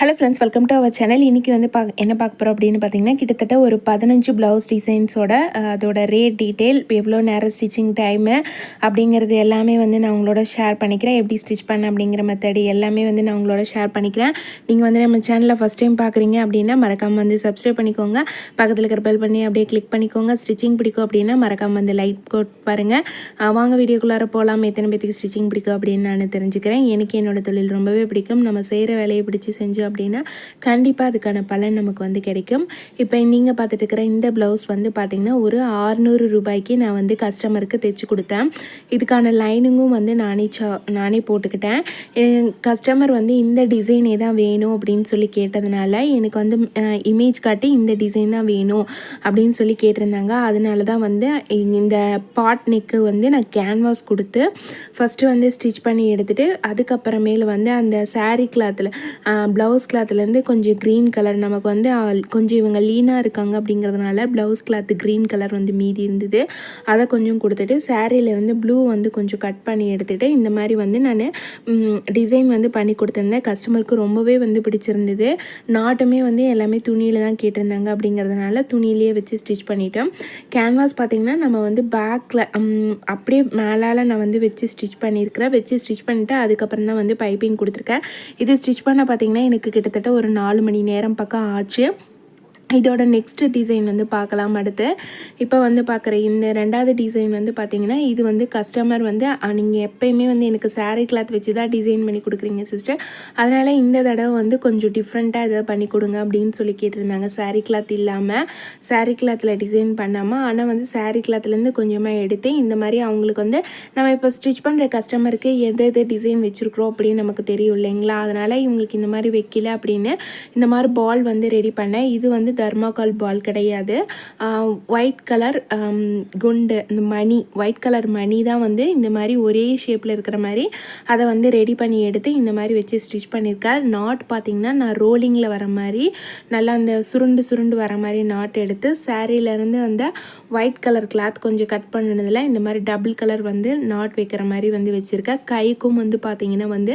Hello friends welcome to our channel இன்றைக்கி வந்து பா என்ன பார்க்க போகிறோம் அப்படின்னு பார்த்தீங்கன்னா கிட்டத்தட்ட ஒரு பதினஞ்சு ப்ளவுஸ் டிசைன்ஸோட அதோட ரேட் டீட்டெயில் எவ்வளோ நேரம் ஸ்டிச்சிங் டைமு அப்படிங்கிறது எல்லாமே வந்து நான் உங்களோட ஷேர் பண்ணிக்கிறேன். எப்படி ஸ்டிச் பண்ண அப்படிங்கிற மெத்தடு எல்லாமே வந்து நான் உங்களோட ஷேர் பண்ணிக்கிறேன். நீங்கள் வந்து நம்ம சேனலில் ஃபஸ்ட் டைம் பார்க்குறீங்க அப்படின்னா மறக்காமல் வந்து சப்ஸ்கிரைப் பண்ணிக்கோங்க. பக்கத்தில் இருக்கிற பெல் பண்ணி அப்படியே கிளிக் பண்ணிக்கோங்க. ஸ்டிச்சிங் பிடிக்கும் அப்படின்னா மறக்காமல் வந்து லைக் கோட் பாருங்கள் வாங்க வீடியோக்குள்ளார போகலாம் எத்தனை பேத்துக்கு ஸ்டிச்சிங் பிடிக்கும் அப்படின்னு நான் தெரிஞ்சுக்கிறேன். எனக்கு என்னோட தொழில் ரொம்பவே பிடிக்கும். நம்ம செய்கிற வேலையை பிடிச்சி செஞ்சோம் அப்படின்னா கண்டிப்பாக அதுக்கான பலன் நமக்கு வந்து கிடைக்கும். இப்போ நீங்கள் பார்த்துட்டு இருக்கிற இந்த ப்ளவுஸ் வந்து பார்த்திங்கன்னா ஒரு ஆறுநூறு ரூபாய்க்கு நான் வந்து கஸ்டமருக்கு தைச்சி கொடுத்தேன். இதுக்கான லைனிங்கும் வந்து நானே சா நானே போட்டுக்கிட்டேன். கஸ்டமர் வந்து இந்த டிசைனே தான் வேணும் அப்படின்னு சொல்லி கேட்டதுனால எனக்கு வந்து இமேஜ் காட்டி இந்த டிசைன் தான் வேணும் அப்படின்னு சொல்லி கேட்டிருந்தாங்க. அதனால தான் வந்து இந்த பாட் நெக்கு வந்து நான் கேன்வாஸ் கொடுத்து ஃபஸ்ட்டு வந்து ஸ்டிச் பண்ணி எடுத்துகிட்டு அதுக்கப்புறமேலு வந்து அந்த சாரீ கிளாத்தில் ப்ளவுஸ் ப்ளவுஸ் கிளாத்துலேருந்து கொஞ்சம் க்ரீன் கலர் நமக்கு வந்து கொஞ்சம் இவங்க லீனாக இருக்காங்க அப்படிங்கிறதுனால ப்ளவுஸ் கிளாத்து க்ரீன் கலர் வந்து மீதி இருந்தது. அதை கொஞ்சம் கொடுத்துட்டு சேரீலேருந்து ப்ளூ வந்து கொஞ்சம் கட் பண்ணி எடுத்துகிட்டு இந்த மாதிரி வந்து நான் டிசைன் வந்து பண்ணி கொடுத்துருந்தேன். கஸ்டமருக்கு ரொம்பவே வந்து பிடிச்சிருந்தது. நாட்டுமே வந்து எல்லாமே துணியில் தான் கேட்டிருந்தாங்க அப்படிங்கிறதுனால துணியிலேயே வச்சு ஸ்டிச் பண்ணிட்டோம். கேன்வாஸ் பார்த்திங்கன்னா நம்ம வந்து பேக்கில் அப்படியே மேலால் நான் வந்து வச்சு ஸ்டிச் பண்ணியிருக்கிறேன். வச்சு ஸ்டிச் பண்ணிவிட்டு அதுக்கப்புறம் தான் வந்து பைப்பிங் கொடுத்துருக்கேன். இது ஸ்டிச் பண்ண பார்த்திங்கன்னா எனக்கு கிட்டத்தட்ட ஒரு நாலு மணி நேரம் பக்கம் ஆச்சு. இதோட நெக்ஸ்ட் டிசைன் வந்து பார்க்கலாம் அடுத்து. இப்போ வந்து பார்க்குற இந்த ரெண்டாவது டிசைன் வந்து பார்த்தீங்கன்னா இது வந்து கஸ்டமர் வந்து நீங்கள் எப்போயுமே வந்து எனக்கு சாரீ கிளாத் வச்சு தான் டிசைன் பண்ணி கொடுக்குறீங்க சிஸ்டர் அதனால் இந்த தடவை வந்து கொஞ்சம் டிஃப்ரெண்ட்டாக இதை பண்ணி கொடுங்க அப்படின்னு சொல்லி கேட்டிருந்தாங்க. சாரீ கிளாத் இல்லாமல் சாரீ கிளாத்தில் டிசைன் பண்ணாமல் ஆனால் வந்து சாரீ கிளாத்லேருந்து கொஞ்சமாக எடுத்து இந்த மாதிரி அவங்களுக்கு வந்து நம்ம இப்போ ஸ்டிச் பண்ணுற கஸ்டமருக்கு எது எது டிசைன் வச்சுருக்குறோம் அப்படின்னு நமக்கு தெரியும் இல்லைங்களா? அதனால் இவங்களுக்கு இந்த மாதிரி வைக்கல அப்படின்னு இந்த மாதிரி பால் வந்து ரெடி பண்ணேன். இது வந்து தர்மாகால் பால் கிடையாது. ஒயிட் கலர் குண்டு இந்த மணி ஒயிட் கலர் மணி தான் வந்து இந்த மாதிரி ஒரே ஷேப்பில் இருக்கிற மாதிரி அதை வந்து ரெடி பண்ணி எடுத்து இந்த மாதிரி வச்சு ஸ்டிச் பண்ணியிருக்கேன் நாட் பார்த்திங்கன்னா நான் ரோலிங்கில் வர மாதிரி நல்லா அந்த சுருண்டு சுருண்டு வர மாதிரி நாட் எடுத்து சாரீலேருந்து அந்த ஒயிட் கலர் கிளாத் கொஞ்சம் கட் பண்ணினதில் இந்த மாதிரி டபுள் கலர் வந்து நாட் வைக்கிற மாதிரி வந்து வச்சுருக்கேன் கைக்கும் வந்து பார்த்திங்கன்னா வந்து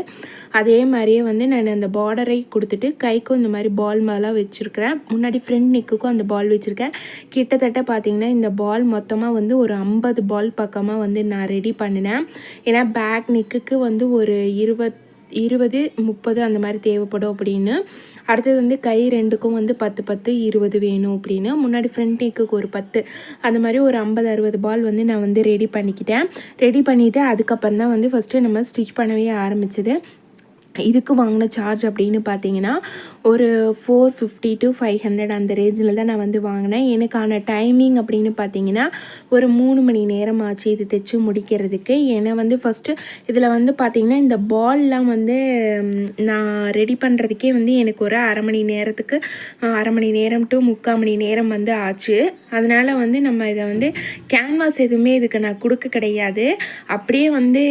அதே மாதிரியே வந்து நான் அந்த பார்டரை கொடுத்துட்டு கைக்கும் இந்த மாதிரி பால் மாதிரிலாம் வச்சுருக்கிறேன். முன்னாடி ஃப்ரெண்ட் ஃப்ரெண்ட் நிக்குக்கும் அந்த பால் வச்சுருக்கேன். கிட்டத்தட்ட பார்த்திங்கன்னா இந்த பால் மொத்தமாக வந்து ஒரு ஐம்பது பால் பக்கமாக வந்து நான் ரெடி பண்ணினேன். ஏன்னா பேக் நிக்குக்கு வந்து ஒரு இருபத் இருபது முப்பது அந்த மாதிரி தேவைப்படும் அப்படின்னு. அடுத்தது வந்து கை ரெண்டுக்கும் வந்து பத்து பத்து இருபது வேணும் அப்படின்னு. முன்னாடி ஃப்ரண்ட் நெக்குக்கு ஒரு பத்து. அந்த மாதிரி ஒரு ஐம்பது அறுபது பால் வந்து நான் வந்து ரெடி பண்ணிக்கிட்டேன். ரெடி பண்ணிவிட்டு அதுக்கப்புறம் தான் வந்து ஃபஸ்ட்டு நம்ம ஸ்டிச் பண்ணவே ஆரம்பிச்சது. இதுக்கு வாங்கின சார்ஜ் அப்படின்னு பார்த்தீங்கன்னா ஒரு four fifty to five hundred அந்த ரேஞ்சில் தான் நான் வந்து வாங்கினேன். எனக்கான டைமிங் அப்படின்னு பார்த்தீங்கன்னா ஒரு மூணு மணி நேரம் ஆச்சு இது தைச்சு முடிக்கிறதுக்கு. ஏன்னா வந்து ஃபஸ்ட்டு இதில் வந்து பார்த்திங்கன்னா இந்த பால்லாம் வந்து நான் ரெடி பண்ணுறதுக்கே வந்து எனக்கு ஒரு அரை மணி நேரத்துக்கு அரை மணி நேரம் டு முக்கால் மணி நேரம் வந்து ஆச்சு. அதனால் வந்து நம்ம இதை வந்து கேன்வாஸ் எதுவுமே இதுக்கு நான் கொடுக்க கிடையாது. அப்படியே வந்து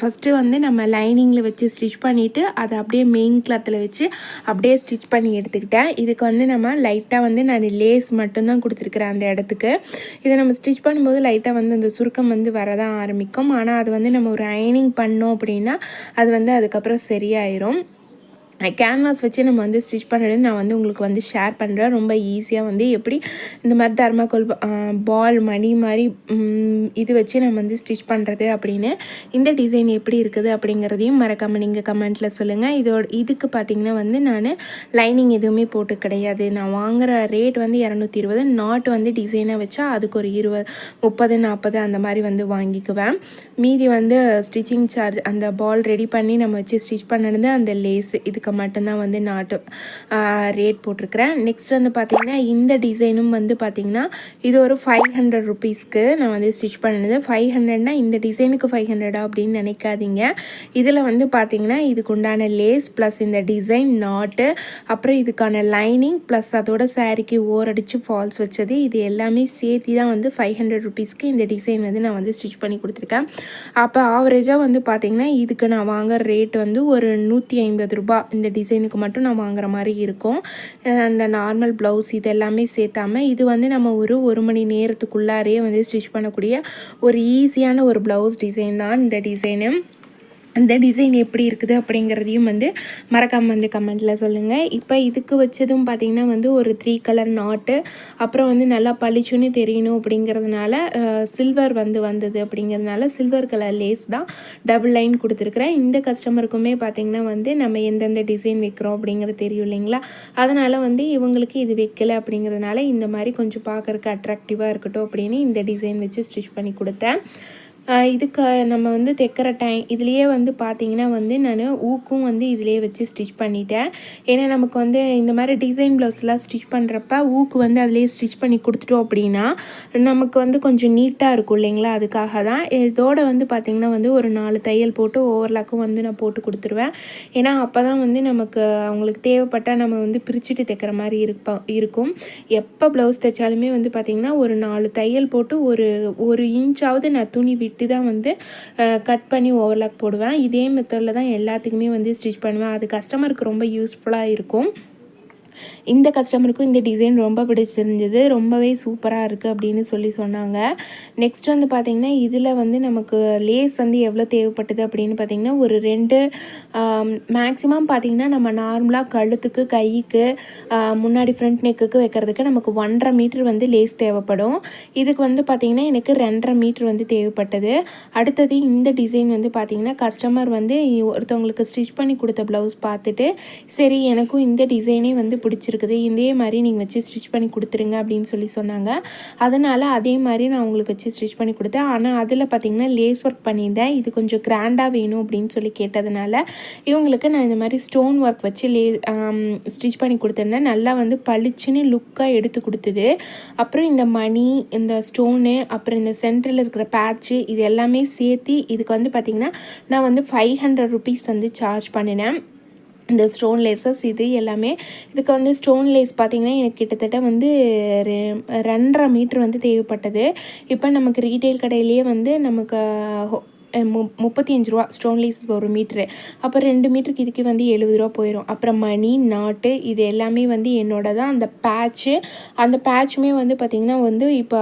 ஃபஸ்ட்டு வந்து நம்ம லைனிங்கில் வச்சு ஸ்டிச் பண்ணிவிட்டு அதை அப்படியே மெயின் கிளாத்தில் வச்சு அப்படியே ஸ்டிச் பண்ணி எடுத்துக்கிட்டேன். இதுக்கு வந்து நம்ம லைட்டாக வந்து நான் லேஸ் மட்டும்தான் கொடுத்துருக்குறேன் அந்த இடத்துக்கு. இதை நம்ம ஸ்டிச் பண்ணும்போது லைட்டாக வந்து அந்த சுருக்கம் வந்து வரதான் ஆரம்பிக்கும். ஆனால் அது வந்து நம்ம ஒரு அயனிங் பண்ணோம் அப்படின்னா அது வந்து அதுக்கப்புறம் சரியாயிரும். கேன்வாஸ் வச்சு நம்ம வந்து ஸ்டிச் பண்ணுறது நான் வந்து உங்களுக்கு வந்து ஷேர் பண்ணுறேன் ரொம்ப ஈஸியாக வந்து எப்படி இந்த மாதிரி தர்மாக்கோல் பால் மணி மாதிரி இது வச்சு நம்ம வந்து ஸ்டிச் பண்ணுறது அப்படின்னு இந்த டிசைன் எப்படி இருக்குது அப்படிங்கிறதையும் மறக்காமல் நீங்கள் கமெண்ட்டில் சொல்லுங்கள் இதோட இதுக்கு பார்த்திங்கன்னா வந்து நான் லைனிங் எதுவுமே போட்டு கிடையாது. நான் வாங்குகிற ரேட் வந்து இரநூத்தி இருபது நாட் வந்து டிசைனாக வச்சா அதுக்கு ஒரு இருபது முப்பது நாற்பது அந்த மாதிரி வந்து வாங்கிக்குவேன். மீதி வந்து ஸ்டிச்சிங் சார்ஜ் அந்த பால் ரெடி பண்ணி நம்ம வச்சு ஸ்டிச் பண்ணது அந்த லேஸ் இதுக்கு மட்டும்தான் வந்து நாட்டு ரேட் போட்டிருக்கிறேன். நெக்ஸ்ட் வந்து பார்த்திங்கன்னா இந்த டிசைனும் வந்து பார்த்திங்கன்னா இது ஒரு ஃபைவ் ஹண்ட்ரட் ருபீஸ்க்கு நான் வந்து ஸ்டிச் பண்ணினது. ஃபைவ் ஹண்ட்ரட்னா இந்த டிசைனுக்கு ஃபைவ் ஹண்ட்ரடா அப்படின்னு நினைக்காதீங்க. இதில் வந்து பார்த்திங்கன்னா இதுக்கு உண்டான லேஸ் ப்ளஸ் இந்த டிசைன் நாட்டு அப்புறம் இதுக்கான லைனிங் ப்ளஸ் அதோட சாரிக்கு ஓரடிச்சு ஃபால்ஸ் வச்சது. இது எல்லாமே சேர்த்தி தான் வந்து ஃபைவ் ஹண்ட்ரட் ருபீஸ்க்கு இந்த டிசைன் வந்து நான் வந்து ஸ்டிச் பண்ணி கொடுத்துருக்கேன். அப்போ ஆவரேஜாக வந்து பார்த்திங்கன்னா இதுக்கு நான் வாங்குகிற ரேட் வந்து ஒரு நூற்றி ஐம்பது ரூபாய் இந்த டிசைனுக்கு மட்டும் நான் வாங்குற மாதிரி இருக்கும். அந்த நார்மல் ப்ளவுஸ் இது எல்லாமே சேர்த்தாம இது வந்து நம்ம ஒரு ஒரு மணி நேரத்துக்குள்ளாரே வந்து ஸ்டிச் பண்ணக்கூடிய ஒரு ஈஸியான ஒரு ப்ளவுஸ் டிசைன் தான் இந்த டிசைனு அந்த டிசைன் எப்படி இருக்குது அப்படிங்கிறதையும் வந்து மறக்காமல் வந்து கமெண்ட்டில் சொல்லுங்கள் இப்போ இதுக்கு வச்சதும் பார்த்திங்கன்னா வந்து ஒரு த்ரீ கலர் நாட்டு அப்புறம் வந்து நல்லா பளிச்சுன்னு தெரியணும் அப்படிங்கிறதுனால சில்வர் வந்து வந்தது அப்படிங்கிறதுனால சில்வர் கலர் லேஸ் தான் டபுள் லைன் கொடுத்துருக்குறேன். இந்த கஸ்டமருக்குமே பார்த்திங்கன்னா வந்து நம்ம எந்தெந்த டிசைன் வைக்கிறோம் அப்படிங்கிறது தெரியும் இல்லைங்களா? அதனால் வந்து இவங்களுக்கு இது வைக்கல அப்படிங்கிறதுனால இந்த மாதிரி கொஞ்சம் பார்க்குறக்கு அட்ராக்டிவாக இருக்கட்டும் அப்படின்னு இந்த டிசைன் வச்சு ஸ்டிச் பண்ணி கொடுத்தேன். இதுக்கு நம்ம வந்து தைக்கிற டைம் இதுலேயே வந்து பார்த்திங்கன்னா வந்து நான் ஊக்கும் வந்து இதிலே வச்சு ஸ்டிச் பண்ணிட்டேன். ஏன்னா நமக்கு வந்து இந்த மாதிரி டிசைன் ப்ளவுஸ்லாம் ஸ்டிச் பண்ணுறப்ப ஊக்கு வந்து அதிலே ஸ்டிச் பண்ணி கொடுத்துட்டோம் அப்படின்னா நமக்கு வந்து கொஞ்சம் நீட்டாக இருக்கும் இல்லைங்களா? அதுக்காக தான். இதோடு வந்து பார்த்திங்கன்னா வந்து ஒரு நாலு தையல் போட்டு ஓவர்லாக்கும் வந்து நான் போட்டு கொடுத்துருவேன். ஏன்னா அப்போ தான் வந்து நமக்கு அவங்களுக்கு தேவைப்பட்டால் நம்ம வந்து பிரிச்சுட்டு தைக்கிற மாதிரி இருப்ப இருக்கும். எப்போ ப்ளவுஸ் தைச்சாலுமே வந்து பார்த்திங்கன்னா ஒரு நாலு தையல் போட்டு ஒரு ஒரு இன்ச்சாவது நான் துணி விட்டு விட்டு தான் வந்து கட் பண்ணி ஓவர்லாக் போடுவேன். இதே மெத்தடில் தான் எல்லாத்துக்குமே வந்து ஸ்டிச் பண்ணுவேன். அது கஸ்டமருக்கு ரொம்ப யூஸ்ஃபுல்லாக இருக்கும். இந்த கஸ்டமருக்கும் இந்த டிசைன் ரொம்ப பிடிச்சிருந்தது. ரொம்பவே சூப்பராக இருக்குது அப்படின்னு சொல்லி சொன்னாங்க. நெக்ஸ்ட் வந்து பார்த்திங்கன்னா இதில் வந்து நமக்கு லேஸ் வந்து எவ்வளோ தேவைப்பட்டது அப்படின்னு பார்த்திங்கன்னா ஒரு ரெண்டு மேக்ஸிமம் பார்த்திங்கன்னா நம்ம நார்மலாக கழுத்துக்கு கைக்கு முன்னாடி ஃப்ரண்ட் நெக்குக்கு வைக்கிறதுக்கு நமக்கு ஒன்றரை மீட்ரு வந்து லேஸ் தேவைப்படும். இதுக்கு வந்து பார்த்திங்கன்னா எனக்கு ரெண்டரை மீட்ரு வந்து தேவைப்பட்டது. அடுத்தது இந்த டிசைன் வந்து பார்த்திங்கன்னா கஸ்டமர் வந்து ஒருத்தவங்களுக்கு ஸ்டிச் பண்ணி கொடுத்த ப்ளவுஸ் பார்த்துட்டு சரி எனக்கும் இந்த டிசைனே வந்து பிடிச்சிருக்குது. இதே மாதிரி நீங்கள் வச்சு ஸ்டிச் பண்ணி கொடுத்துருங்க அப்படின்னு சொல்லி சொன்னாங்க. அதனால் அதே மாதிரி நான் உங்களுக்கு வச்சு ஸ்டிச் பண்ணி கொடுத்தேன். ஆனால் அதில் பார்த்திங்கன்னா லேஸ் ஒர்க் பண்ணியிருந்தேன். இது கொஞ்சம் கிராண்டாக வேணும் அப்படின்னு சொல்லி கேட்டதுனால இவங்களுக்கு நான் இந்த மாதிரி ஸ்டோன் ஒர்க் வச்சு லே ஸ்டிச் பண்ணி கொடுத்துருந்தேன். நல்லா வந்து பளிச்சுன்னு லுக்காக எடுத்து கொடுத்தது. அப்புறம் இந்த மணி இந்த ஸ்டோனு அப்புறம் இந்த சென்டரில் இருக்கிற பேட்ச்சு இது எல்லாமே சேர்த்து இதுக்கு வந்து பார்த்திங்கன்னா நான் வந்து ஃபைவ் ஹண்ட்ரட் ருபீஸ் வந்து சார்ஜ் பண்ணினேன். இந்த ஸ்டோன் லேசஸ் இது எல்லாமே. இதுக்கு வந்து ஸ்டோன் லேஸ் பார்த்திங்கன்னா எனக்கு கிட்டத்தட்ட வந்து ரெண்டரை மீட்ரு வந்து தேவைப்பட்டது. இப்போ நமக்கு ரீட்டைல் கடையிலேயே வந்து நமக்கு மு முப்பத்தி அஞ்சு ரூபா ஸ்டோன் லீசஸ் ஒரு மீட்ரு அப்புறம் ரெண்டு மீட்டருக்கு இதுக்கு வந்து எழுபது ரூபா போயிடும் அப்புறம் மணி நாட்டு இது எல்லாமே வந்து என்னோட தான் அந்த பேட்ச்சு அந்த பேட்சுமே வந்து பார்த்திங்கன்னா வந்து இப்போ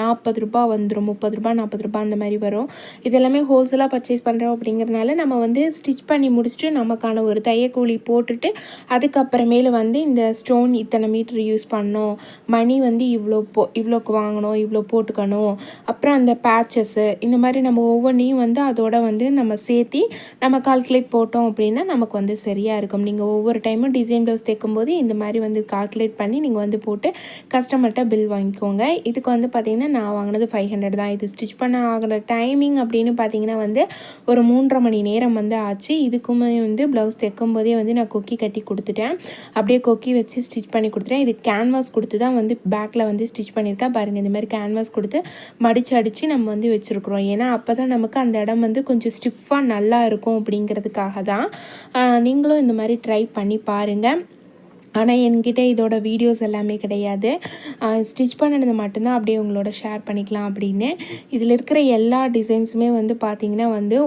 நாற்பது ரூபா வந்துடும் முப்பது ரூபா நாற்பது ரூபா அந்த மாதிரி வரும். இதெல்லாமே ஹோல்சேலாக பர்ச்சேஸ் பண்ணுறோம் அப்படிங்கிறனால நம்ம வந்து ஸ்டிச் பண்ணி முடிச்சுட்டு நமக்கான ஒரு தையக்கூலி போட்டுட்டு அதுக்கப்புறமேல வந்து இந்த ஸ்டோன் இத்தனை மீட்ரு யூஸ் பண்ணோம். மணி வந்து இவ்வளோ போ இவ்வளோக்கு வாங்கணும் இவ்வளோ போட்டுக்கணும். அப்புறம் அந்த பேட்சஸ்ஸு இந்த மாதிரி நம்ம ஒவ்வொரு ஒவ்வொன்றையும் வந்து அதோட வந்து நம்ம சேர்த்தி நம்ம கால்குலேட் போட்டோம் அப்படின்னா நமக்கு வந்து சரியாக இருக்கும். நீங்கள் ஒவ்வொரு டைமும் டிசைன் ப்ளவுஸ் தைக்கும்போது இந்த மாதிரி வந்து கால்குலேட் பண்ணி நீங்கள் வந்து போட்டு கஸ்டமர்கிட்ட பில் வாங்கிக்கோங்க. இதுக்கு வந்து பார்த்திங்கன்னா நான் வாங்கினது ஃபைவ் ஹண்ட்ரட் தான். இது ஸ்டிச் பண்ண ஆகிற டைமிங் அப்படின்னு பார்த்தீங்கன்னா வந்து ஒரு மூன்றரை மணி நேரம் வந்து ஆச்சு. இதுக்குமே வந்து ப்ளவுஸ் தைக்கும் போதே வந்து நான் கொக்கி கட்டி கொடுத்துட்டேன். அப்படியே கொக்கி வச்சு ஸ்டிச் பண்ணி கொடுத்துட்டேன். இது கேன்வாஸ் கொடுத்து தான் வந்து பேக்கில் வந்து ஸ்டிச் பண்ணியிருக்கேன் பாருங்கள் இந்த மாதிரி கேன்வாஸ் கொடுத்து மடித்து அடித்து நம்ம வந்து வச்சுருக்குறோம். ஏன்னா அப்போ தான் நமக்கு அந்த இடம் வந்து கொஞ்சம் ஸ்டிஃபாக நல்லா இருக்கும் அப்படிங்கிறதுக்காக தான் நீங்களும் இந்த மாதிரி ட்ரை பண்ணி பாருங்கள் ஆனால் என்கிட்ட இதோட வீடியோஸ் எல்லாமே கிடையாது. ஸ்டிச் பண்ணினது மட்டும்தான். அப்படியே உங்களோட ஷேர் பண்ணிக்கலாம் அப்படின்னு. இதில் இருக்கிற எல்லா டிசைன்ஸுமே வந்து பார்த்திங்கன்னா வந்து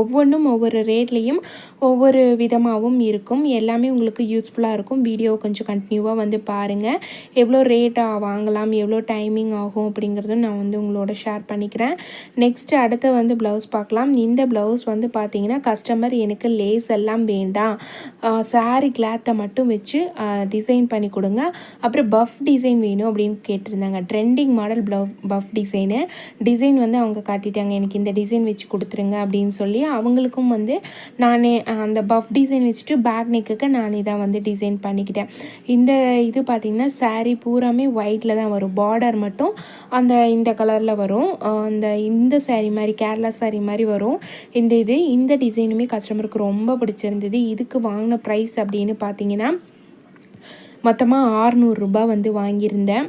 ஒவ்வொன்றும் ஒவ்வொரு ரேட்லேயும் ஒவ்வொரு விதமாகவும் இருக்கும். எல்லாமே உங்களுக்கு யூஸ்ஃபுல்லாக இருக்கும். வீடியோ கொஞ்சம் கண்டினியூவாக வந்து பாருங்கள் எவ்வளோ ரேட்டாக வாங்கலாம் எவ்வளோ டைமிங் ஆகும் அப்படிங்கிறதும் நான் வந்து உங்களோட ஷேர் பண்ணிக்கிறேன். நெக்ஸ்ட்டு அடுத்து வந்து ப்ளவுஸ் பார்க்கலாம். இந்த ப்ளவுஸ் வந்து பார்த்திங்கன்னா கஸ்டமர் எனக்கு லேஸ் எல்லாம் வேண்டாம். சாரி கிளாத்தை மட்டும் வச்சு டிசைன் பண்ணி கொடுங்க. அப்புறம் பஃப் டிசைன் வேணும் அப்படின்னு கேட்டிருந்தாங்க. Trending model blouse puff design design வந்து அவங்க காட்டிட்டாங்க. எனக்கு இந்த டிசைன் வச்சு கொடுத்துருங்க அப்படின்னு சொல்லி அவங்களுக்கும் வந்து நானே அந்த பஃப் டிசைன் வச்சுட்டு பேக் நெக்குக்கு நானே தான் வந்து டிசைன் பண்ணிக்கிட்டேன். இந்த இது பார்த்திங்கன்னா சாரீ பூராமே ஒயிட்டில் தான் வரும். பார்டர் மட்டும் அந்த இந்த கலரில் வரும். அந்த இந்த சாரீ மாதிரி கேரளா சாரீ மாதிரி வரும். இந்த இது இந்த டிசைனுமே கஸ்டமருக்கு ரொம்ப பிடிச்சிருந்தது. இதுக்கு வாங்கின ப்ரைஸ் அப்படின்னு பார்த்தீங்கன்னா மொத்தமாக ஆறுநூறுரூபா வந்து வாங்கியிருந்தேன்.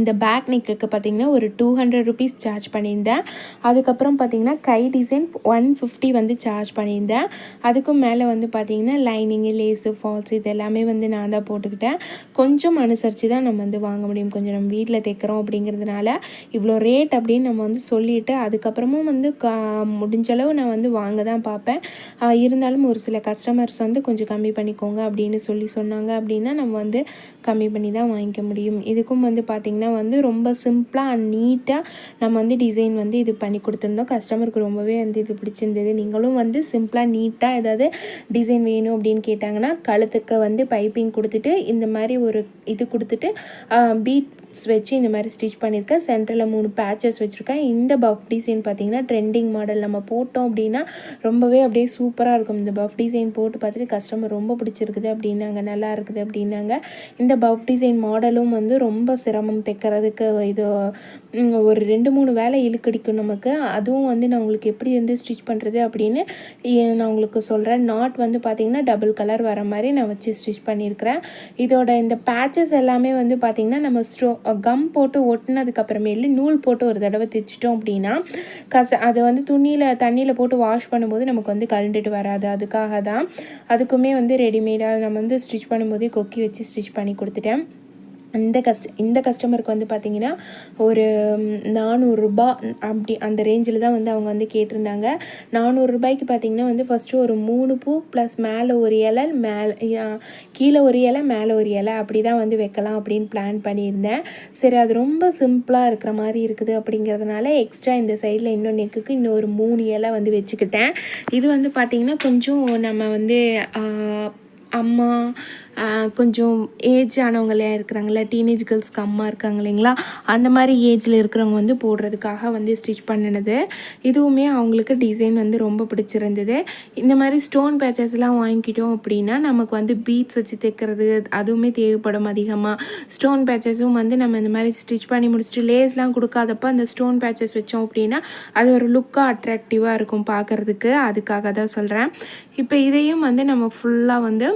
இந்த பேக் நெக்குக்கு பார்த்திங்கன்னா ஒரு டூ ஹண்ட்ரட் ருபீஸ் சார்ஜ் பண்ணியிருந்தேன். அதுக்கப்புறம் பார்த்திங்கன்னா கை டிசைன் ஒன் ஃபிஃப்டி வந்து சார்ஜ் பண்ணியிருந்தேன். அதுக்கும் மேலே வந்து பார்த்திங்கன்னா லைனிங்கு லேஸு ஃபால்ஸ் இது எல்லாமே வந்து நான் தான் போட்டுக்கிட்டேன். கொஞ்சம் அனுசரித்து தான் நம்ம வந்து வாங்க முடியும். கொஞ்சம் நம்ம வீட்டில் தைக்கிறோம் அப்படிங்கிறதுனால இவ்வளோ ரேட் அப்படின்னு நம்ம வந்து சொல்லிவிட்டு அதுக்கப்புறமும் வந்து க முடிஞ்சளவு நான் வந்து வாங்க தான் பார்ப்பேன் இருந்தாலும் ஒரு சில கஸ்டமர்ஸ் வந்து கொஞ்சம் கம்மி பண்ணிக்கோங்க அப்படின்னு சொல்லி சொன்னாங்க அப்படின்னா நம்ம வந்து கம்மி பண்ணி தான் வாங்கிக்க முடியும். இதுக்கும் வந்து பார்த்திங்கன்னா பார்த்திங்கன்னா வந்து ரொம்ப சிம்பிளாக அண்ட் நீட்டாக நம்ம வந்து டிசைன் வந்து இது பண்ணி கொடுத்துருந்தோம் கஸ்டமருக்கு ரொம்பவே வந்து இது பிடிச்சிருந்தது. நீங்களும் வந்து சிம்பிளாக நீட்டாக ஏதாவது டிசைன் வேணும் அப்படின்னு கேட்டாங்கன்னா கழுத்துக்கு வந்து பைப்பிங் கொடுத்துட்டு இந்த மாதிரி ஒரு இது கொடுத்துட்டு பீட் வச்சு இந்த மாதிரி ஸ்டிச் பண்ணியிருக்கேன். சென்டரில் மூணு பேச்சஸ் வச்சுருக்கேன். இந்த பஃப் டிசைன் பார்த்தீங்கன்னா ட்ரெண்டிங் மாடல் நம்ம போட்டோம் அப்படின்னா ரொம்பவே அப்படியே சூப்பராக இருக்கும். இந்த பஃப் டிசைன் போட்டு பார்த்துட்டு கஸ்டமர் ரொம்ப பிடிச்சிருக்குது அப்படின்னாங்க நல்லா இருக்குது அப்படின்னாங்க. இந்த பஃப் டிசைன் மாடலும் வந்து ரொம்ப சிரமம் தைக்கிறதுக்கு இது ஒரு ரெண்டு மூணு வேலை இழுக்கடிக்கும் நமக்கு. அதுவும் வந்து நான் உங்களுக்கு எப்படி வந்து ஸ்டிச் பண்ணுறது அப்படின்னு ஏ- நான் உங்களுக்கு சொல்கிறேன் நாட் வந்து பார்த்திங்கன்னா டபுள் கலர் வர மாதிரி நான் வச்சு ஸ்டிச் பண்ணியிருக்கிறேன். இதோட இந்த பேச்சஸ் எல்லாமே வந்து பார்த்திங்கன்னா நம்ம ஸ்டோ கம் போட்டு ஒட்டினதுக்கப்புறமேலு நூல் போட்டு ஒரு தடவை தைச்சிட்டோம் அப்படின்னா கச அதை வந்து துணியில் தண்ணியில் போட்டு வாஷ் பண்ணும்போது நமக்கு வந்து கலண்டுட்டு வராது. அதுக்காக தான் அதுக்குமே வந்து ரெடிமேடாக நம்ம வந்து ஸ்டிச் பண்ணும்போதே கொக்கி வச்சு ஸ்டிச் பண்ணி கொடுத்துட்டேன். இந்த கஸ்ட இந்த கஸ்டமருக்கு வந்து பார்த்திங்கன்னா ஒரு நானூறுரூபா அப்படி அந்த ரேஞ்சில் தான் வந்து அவங்க வந்து கேட்டிருந்தாங்க. நானூறுரூபாய்க்கு பார்த்திங்கன்னா வந்து ஃபஸ்ட்டு ஒரு மூணு பூ ப்ளஸ் மேலே ஒரு இலை மேலே கீழே ஒரு இலை மேலே ஒரு இலை அப்படி தான் வந்து வைக்கலாம் அப்படின்னு பிளான் பண்ணியிருந்தேன். சரி அது ரொம்ப சிம்பிளாக இருக்கிற மாதிரி இருக்குது அப்படிங்கிறதுனால எக்ஸ்ட்ரா இந்த சைடில் இன்னும் நெக்குக்கு இன்னும் ஒரு மூணு இலை வந்து வச்சுக்கிட்டேன். இது வந்து பார்த்திங்கன்னா கொஞ்சம் நம்ம வந்து அம்மா கொஞ்சம் ஏஜ் ஆனவங்களே இருக்கிறாங்களா? டீனேஜ் கேர்ள்ஸ்க்கு அம்மா இருக்காங்க இல்லைங்களா? அந்த மாதிரி ஏஜில் இருக்கிறவங்க வந்து போடுறதுக்காக வந்து ஸ்டிச் பண்ணினது. இதுவுமே அவங்களுக்கு டிசைன் வந்து ரொம்ப பிடிச்சிருந்தது. இந்த மாதிரி ஸ்டோன் பேச்சஸ்லாம் வாங்கிக்கிட்டோம் அப்படின்னா நமக்கு வந்து பீட்ஸ் வச்சு தைக்கிறது அதுவுமே தேவைப்படும் அதிகமாக ஸ்டோன் பேச்சஸும் வந்து நம்ம இந்த மாதிரி ஸ்டிச் பண்ணி முடிச்சுட்டு லேஸ்லாம் கொடுக்காதப்ப அந்த ஸ்டோன் பேச்சஸ் வச்சோம் அப்படின்னா அது ஒரு லுக்காக அட்ராக்டிவாக இருக்கும் பார்க்குறதுக்கு. அதுக்காக தான் சொல்கிறேன் இப்போ இதையும் வந்து நம்ம ஃபுல்லாக வந்து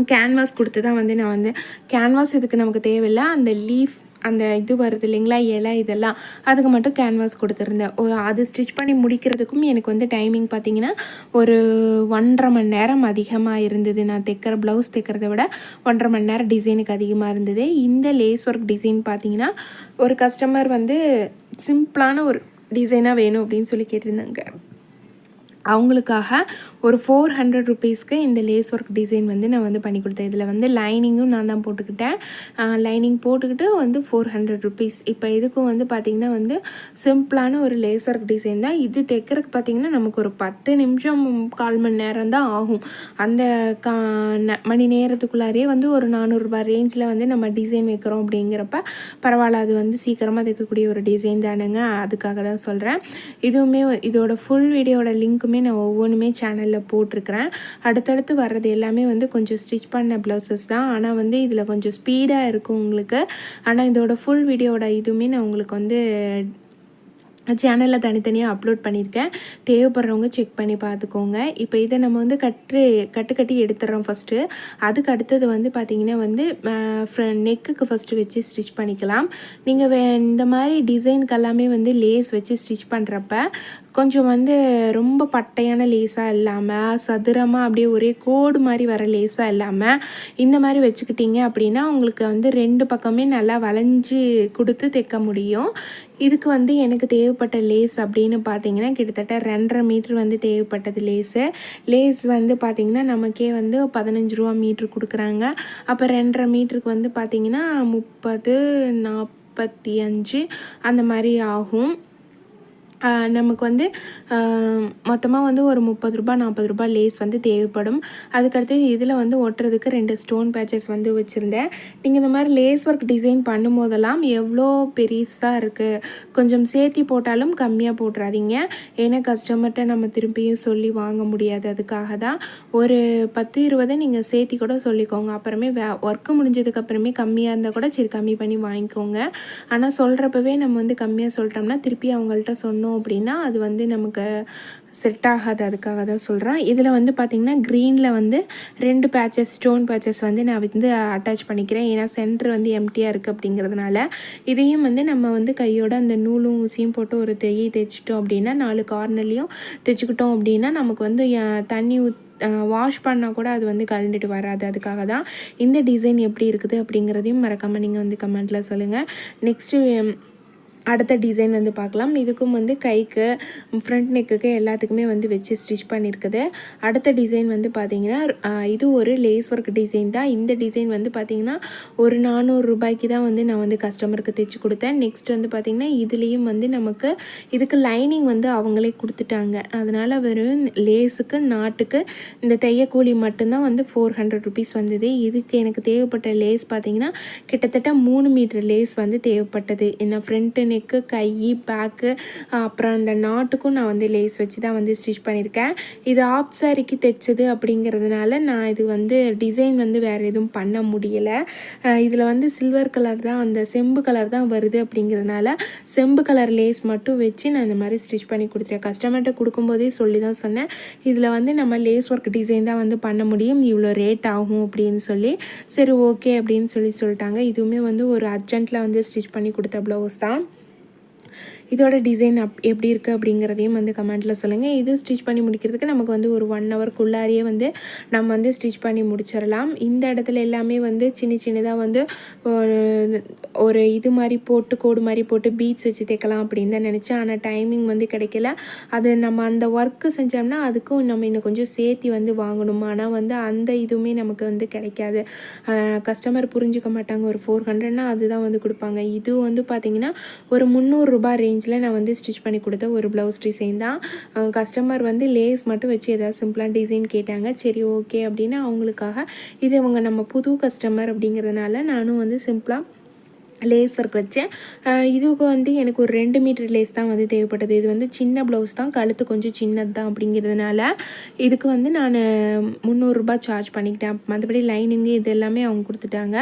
கேன்வாஸ் கொடுத்து தான் வந்து நான் வந்து கேன்வாஸ் இதுக்கு நமக்கு தேவையில்லை? அந்த லீஃப் அந்த இது வருது இல்லைங்களா? இலை இதெல்லாம். அதுக்கு மட்டும் கேன்வாஸ் கொடுத்துருந்தேன். ஓ, அது ஸ்டிச் பண்ணி முடிக்கிறதுக்கும் எனக்கு வந்து டைமிங் பார்த்தீங்கன்னா ஒரு ஒன்றரை மணி நேரம் அதிகமாக இருந்தது. நான் தைக்கிற ப்ளவுஸ் தைக்கிறத விட ஒன்றரை மணி நேரம் டிசைனுக்கு அதிகமாக இருந்தது. இந்த லேஸ் ஒர்க் டிசைன் பார்த்திங்கன்னா ஒரு கஸ்டமர் வந்து சிம்பிளான ஒரு டிசைனாக வேணும் அப்படின்னு சொல்லி கேட்டிருந்தாங்க. அவங்களுக்காக ஒரு ஃபோர் ஹண்ட்ரட் ருபீஸ்க்கு இந்த லேஸ் ஒர்க் டிசைன் வந்து நான் வந்து பண்ணி கொடுத்தேன். இதில் வந்து லைனிங்கும் நான் தான் போட்டுக்கிட்டேன். லைனிங் போட்டுக்கிட்டு வந்து ஃபோர் ஹண்ட்ரட் ருபீஸ் இப்போ இதுக்கும் வந்து பார்த்திங்கன்னா வந்து சிம்பிளான ஒரு லேஸ் ஒர்க் டிசைன் தான். இது தைக்கிறதுக்கு பார்த்திங்கன்னா நமக்கு ஒரு பத்து நிமிஷம் கால் மணி நேரம் தான் ஆகும். அந்த கா ந- மணி நேரத்துக்குள்ளாரே வந்து ஒரு நானூறுரூபா ரேஞ்சில் வந்து நம்ம டிசைன் வைக்கிறோம் அப்படிங்கிறப்ப பரவாயில்ல அது வந்து சீக்கிரமாக தைக்கக்கூடிய ஒரு டிசைன் தானுங்க. அதுக்காக தான் சொல்கிறேன் இதுவுமே இதோட ஃபுல் வீடியோட ரெண்டுமே நான் ஒவ்வொன்றுமே சேனலில் போட்டிருக்கிறேன். அடுத்தடுத்து வர்றது எல்லாமே வந்து கொஞ்சம் ஸ்டிச் பண்ண ப்ளவுசஸ் தான். ஆனால் வந்து இதில் கொஞ்சம் ஸ்பீடாக இருக்கும் உங்களுக்கு. ஆனால் இதோட ஃபுல் வீடியோட இதுவுமே நான் உங்களுக்கு வந்து சேனலில் தனித்தனியாக அப்லோட் பண்ணியிருக்கேன். தேவைப்படுறவங்க செக் பண்ணி பார்த்துக்கோங்க. இப்போ இதை நம்ம வந்து கட்டு கட்டு கட்டி எடுத்துடுறோம் ஃபஸ்ட்டு அதுக்கு அடுத்தது வந்து பார்த்திங்கன்னா வந்து நெக்குக்கு ஃபஸ்ட்டு வச்சு ஸ்டிச் பண்ணிக்கலாம். நீங்கள் வே இந்த மாதிரி டிசைனுக்கு எல்லாமே வந்து லேஸ் வச்சு ஸ்டிச் பண்ணுறப்ப கொஞ்சம் வந்து ரொம்ப பட்டையான லேஸாக இல்லாமல் சதுரமாக அப்படியே ஒரே கோடு மாதிரி வர லேஸாக இல்லாமல் இந்த மாதிரி வச்சுக்கிட்டிங்க அப்படின்னா உங்களுக்கு வந்து ரெண்டு பக்கமே நல்லா வளைஞ்சு கொடுத்து தைக்க முடியும். இதுக்கு வந்து எனக்கு தேவைப்பட்ட லேஸ் அப்படின்னு பார்த்தீங்கன்னா கிட்டத்தட்ட ரெண்டரை மீட்ரு வந்து தேவைப்பட்டது லேஸு. லேஸ் வந்து பார்த்திங்கன்னா நமக்கே வந்து பதினஞ்சு ரூபா மீட்ரு கொடுக்குறாங்க. அப்போ ரெண்டரை மீட்டருக்கு வந்து பார்த்திங்கன்னா முப்பது நாற்பத்தி அஞ்சு அந்த மாதிரி ஆகும். நமக்கு வந்து மொத்தமாக வந்து ஒரு முப்பது ரூபா நாற்பது ரூபாய் லேஸ் வந்து தேவைப்படும். அதுக்கடுத்து இதில் வந்து ஒட்டுறதுக்கு ரெண்டு ஸ்டோன் பேச்சஸ் வந்து வச்சுருந்தேன். நீங்கள் இந்த மாதிரி லேஸ் ஒர்க் டிசைன் பண்ணும்போதெல்லாம் எவ்வளோ பெருசாக இருக்குது கொஞ்சம் சேர்த்தி போட்டாலும் கம்மியாக போட்டுறாதீங்க. ஏன்னா கஸ்டமர்கிட்ட நம்ம திரும்பியும் சொல்லி வாங்க முடியாது. அதுக்காக தான் ஒரு பத்து இருபதை நீங்கள் சேர்த்தி கூட சொல்லிக்கோங்க. அப்புறமே வே ஒர்க்கு முடிஞ்சதுக்கப்புறமே கம்மியாக இருந்தால் கூட சரி கம்மி பண்ணி வாங்கிக்கோங்க. ஆனால் சொல்கிறப்பவே நம்ம வந்து கம்மியாக சொல்லிட்டோம்னா திருப்பி அவங்கள்ட்ட சொன்னோம் அப்படின்னா அது வந்து நமக்கு செட் ஆகாது. அதுக்காக தான் சொல்கிறேன் இதில் வந்து பார்த்திங்கன்னா க்ரீனில் வந்து ரெண்டு பேச்சஸ் ஸ்டோன் பேச்சஸ் வந்து நான் வந்து அட்டாச் பண்ணிக்கிறேன். ஏன்னா சென்டர் வந்து எம்டியாக இருக்குது அப்படிங்கிறதுனால இதையும் வந்து நம்ம வந்து கையோட அந்த நூலும் ஊசியும் போட்டு ஒரு தையை தைச்சிட்டோம் அப்படின்னா நாலு கார்னர்லேயும் தைச்சிக்கிட்டோம் அப்படின்னா நமக்கு வந்து தண்ணி ஊத் வாஷ் பண்ணால் கூட அது வந்து கலண்டுட்டு வராது. அதுக்காக தான் இந்த டிசைன் எப்படி இருக்குது அப்படிங்கிறதையும் மறக்காமல் நீங்கள் வந்து கமெண்ட்டில் சொல்லுங்கள் நெக்ஸ்ட்டு அடுத்த டிசைன் வந்து பார்க்கலாம். இதுக்கும் வந்து கைக்கு ஃப்ரண்ட் நெக்குக்கு எல்லாத்துக்குமே வந்து வச்சு ஸ்டிச் பண்ணியிருக்குது அடுத்த டிசைன் வந்து பார்த்திங்கன்னா இது ஒரு லேஸ் ஒர்க் டிசைன் தான். இந்த டிசைன் வந்து பார்த்திங்கன்னா ஒரு நானூறு ரூபாய்க்கு தான் வந்து நான் வந்து கஸ்டமருக்கு தைச்சி கொடுத்தேன். நெக்ஸ்ட் வந்து பார்த்திங்கன்னா இதுலேயும் வந்து நமக்கு இதுக்கு லைனிங் வந்து அவங்களே கொடுத்துட்டாங்க. அதனால் வெறும் லேஸுக்கு நாட்டுக்கு இந்த தையக்கூலி மட்டும்தான் வந்து ஃபோர் ஹண்ட்ரட் ருபீஸ் வந்தது. இதுக்கு எனக்கு தேவைப்பட்ட லேஸ் பார்த்திங்கன்னா கிட்டத்தட்ட மூணு மீட்டர் லேஸ் வந்து தேவைப்பட்டது. என்ன ஃப்ரண்ட்டு நெக்கு கை பேக்கு அப்புறம் அந்த நாட்டுக்கும் நான் வந்து லேஸ் வச்சு தான் வந்து ஸ்டிச் பண்ணியிருக்கேன். இது ஆப் சாரிக்கு தைச்சது அப்படிங்கிறதுனால நான் இது வந்து டிசைன் வந்து வேறு எதுவும் பண்ண முடியலை. இதில் வந்து சில்வர் கலர் தான் அந்த செம்பு கலர் தான் வருது அப்படிங்கிறதுனால செம்பு கலர் லேஸ் மட்டும் வச்சு நான் இந்த மாதிரி ஸ்டிச் பண்ணி கொடுத்துருக்கேன் கஸ்டமர்கிட்ட கொடுக்கும்போதே சொல்லி தான் சொன்னேன். இதில் வந்து நம்ம லேஸ் ஒர்க் டிசைன் தான் வந்து பண்ண முடியும். இவ்வளோ ரேட் ஆகும் அப்படின்னு சொல்லி. சரி ஓகே அப்படின்னு சொல்லி சொல்லிட்டாங்க. இதுவுமே வந்து ஒரு அர்ஜென்ட்டில் வந்து ஸ்டிச் பண்ணி கொடுத்த ப்ளவுஸ் தான். இதோட டிசைன் அப் எப்படி இருக்குது அப்படிங்கிறதையும் வந்து கமெண்ட்டில் சொல்லுங்கள் இது ஸ்டிச் பண்ணி முடிக்கிறதுக்கு நமக்கு வந்து ஒரு ஒன் ஹவர்க்குள்ளாரியே வந்து நம்ம வந்து ஸ்டிச் பண்ணி முடிச்சிடலாம். இந்த இடத்துல எல்லாமே வந்து சின்ன சின்னதாக வந்து ஒரு- இது மாதிரி போட்டு கோடு மாதிரி போட்டு பீட்ஸ் வச்சு தைக்கலாம் அப்படின்னு தான் நினச்சேன். ஆனால் டைமிங் வந்து கிடைக்கல. அது நம்ம அந்த ஒர்க்கு செஞ்சோம்னா அதுக்கும் நம்ம இன்னும் கொஞ்சம் சேர்த்தி வந்து வாங்கணும். ஆனால் வந்து அந்த இதுவுமே நமக்கு வந்து கிடைக்காது. கஸ்டமர் புரிஞ்சுக்க மாட்டாங்க. ஒரு ஃபோர் ஹண்ட்ரட்னா அதுதான் வந்து கொடுப்பாங்க. இது வந்து பார்த்திங்கன்னா ஒரு முந்நூறுரூபா ரேஞ்ச் ரேஞ்சில் நான் வந்து ஸ்டிச் பண்ணி கொடுத்த ஒரு ப்ளவுஸ் டிசைன் தான். கஸ்டமர் வந்து லேஸ் மட்டும் வச்சு ஏதாவது சிம்பிளாக டிசைன் கேட்டாங்க. சரி ஓகே அப்படின்னு அவங்களுக்காக இது அவங்க நம்ம புது கஸ்டமர் அப்படிங்கிறதுனால நானும் வந்து சிம்பிளாக லேஸ் ஒர்க் வச்சேன். இதுக்கு வந்து எனக்கு ஒரு ரெண்டு மீட்டர் லேஸ் தான் வந்து தேவைப்பட்டது. இது வந்து சின்ன ப்ளவுஸ் தான் கழுத்து கொஞ்சம் சின்னது தான் அப்படிங்கிறதுனால இதுக்கு வந்து நான் முந்நூறுரூபா சார்ஜ் பண்ணிக்கிட்டேன். மற்றபடி லைனிங்கு இது எல்லாமே அவங்க கொடுத்துட்டாங்க.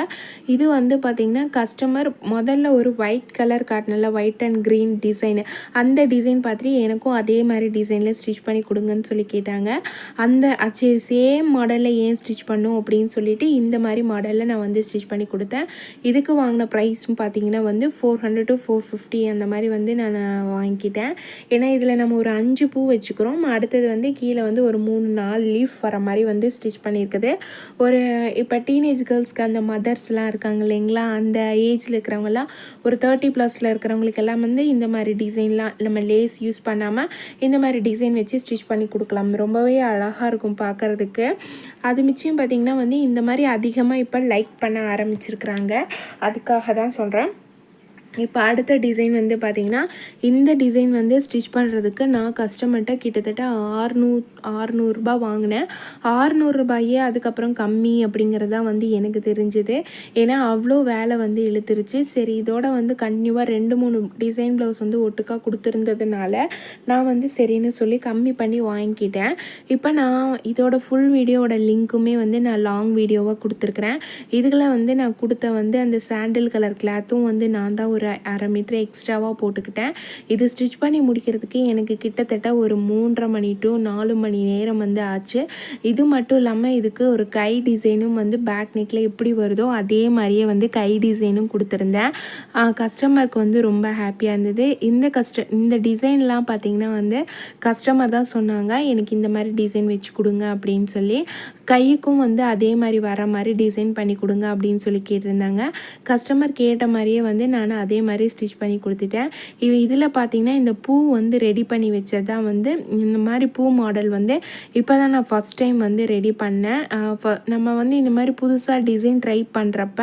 இது வந்து பார்த்திங்கன்னா கஸ்டமர் முதல்ல ஒரு ஒயிட் கலர் காட்டினல ஒயிட் அண்ட் க்ரீன் டிசைனு அந்த டிசைன் பார்த்துட்டு எனக்கும் அதே மாதிரி டிசைனில் ஸ்டிச் பண்ணி கொடுங்கன்னு சொல்லி கேட்டாங்க. அந்த சரி சேம் மாடலில் ஏன் ஸ்டிச் பண்ணும் அப்படின்னு சொல்லிட்டு இந்த மாதிரி மாடலில் நான் வந்து ஸ்டிச் பண்ணி கொடுத்தேன். இதுக்கு வாங்கின ப்ரைஸ் ப்ரைஸும் பார்த்தீங்கன்னா வந்து four hundred to four fifty அந்த மாதிரி வந்து நான் வாங்கிக்கிட்டேன். ஏன்னா இதில் நம்ம ஒரு அஞ்சு பூ வச்சுக்கிறோம். அடுத்தது வந்து கீழே வந்து ஒரு மூணு நாலு லீஃப் வர மாதிரி வந்து ஸ்டிச் பண்ணியிருக்குது. ஒரு இப்போ டீனேஜ் கேர்ள்ஸ்க்கு அந்த மதர்ஸ்லாம் இருக்காங்க இல்லைங்களா? அந்த ஏஜில் இருக்கிறவங்கலாம் ஒரு தேர்ட்டி ப்ளஸில் இருக்கிறவங்களுக்கு எல்லாம் வந்து இந்த மாதிரி டிசைன்லாம் நம்ம லேஸ் யூஸ் பண்ணாமல் இந்த மாதிரி டிசைன் வச்சு ஸ்டிச் பண்ணி கொடுக்கலாம். ரொம்பவே அழகாக இருக்கும் பார்க்குறதுக்கு. அது மிச்சம் பார்த்திங்கன்னா வந்து இந்த மாதிரி அதிகமாக இப்போ லைக் பண்ண ஆரம்பிச்சிருக்கிறாங்க. அதுக்காக தான் சொல்கிறேன் இப்போ அடுத்த டிசைன் வந்து பார்த்திங்கன்னா இந்த டிசைன் வந்து ஸ்டிச் பண்ணுறதுக்கு நான் கஸ்டமர்கிட்ட கிட்டத்தட்ட ஆறுநூ ஆறுநூறுபா வாங்கினேன். ஆறுநூறுபாயே அதுக்கப்புறம் கம்மி அப்படிங்கிறது தான் வந்து எனக்கு தெரிஞ்சுது. ஏன்னா அவ்வளோ வேலை வந்து இழுத்துருச்சு. சரி இதோட வந்து கன்டினியூவாக ரெண்டு மூணு டிசைன் ப்ளவுஸ் வந்து ஒட்டுக்கா கொடுத்துருந்ததுனால நான் வந்து சரின்னு சொல்லி கம்மி பண்ணி வாங்கிக்கிட்டேன். இப்போ நான் இதோட ஃபுல் வீடியோவோட லிங்க்குமே வந்து நான் லாங் வீடியோவாக கொடுத்துருக்குறேன். இதுகளை வந்து நான் கொடுத்த வந்து அந்த சாண்டில் கலர் கிளாத்தும் வந்து நான் தான் ஒரு அரை மீட்ரு எக்ஸ்ட்ராவாக போட்டுக்கிட்டேன். இது ஸ்டிச் பண்ணி முடிக்கிறதுக்கு எனக்கு கிட்டத்தட்ட ஒரு மூன்றரை மணி டு நாலு மணி நேரம் வந்து ஆச்சு. இது மட்டும் இல்லாமல் இதுக்கு ஒரு கை டிசைனும் வந்து பேக் நெக்கில் எப்படி வருதோ அதே மாதிரியே வந்து கை டிசைனும் கொடுத்துருந்தேன். கஸ்டமருக்கு வந்து ரொம்ப ஹாப்பியாக இருந்தது. இந்த கஸ்ட இந்த டிசைன்லாம் பார்த்திங்கன்னா வந்து கஸ்டமர் தான் சொன்னாங்க எனக்கு இந்த மாதிரி டிசைன் வச்சு கொடுங்க அப்படின்னு சொல்லி. கைக்கும் வந்து அதே மாதிரி வர மாதிரி டிசைன் பண்ணி கொடுங்க அப்படின்னு சொல்லி கேட்டிருந்தாங்க. கஸ்டமர் கேட்ட மாதிரியே வந்து நான் அதே மாதிரி ஸ்டிச் பண்ணி கொடுத்துட்டேன். இவ இதில் பார்த்தீங்கன்னா இந்த பூ வந்து ரெடி பண்ணி வச்சதான் வந்து இந்த மாதிரி பூ மாடல் வந்து இப்போ தான் நான் ஃபஸ்ட் டைம் வந்து ரெடி பண்ணேன். ஃப- நம்ம வந்து இந்த மாதிரி புதுசாக டிசைன் ட்ரை பண்ணுறப்ப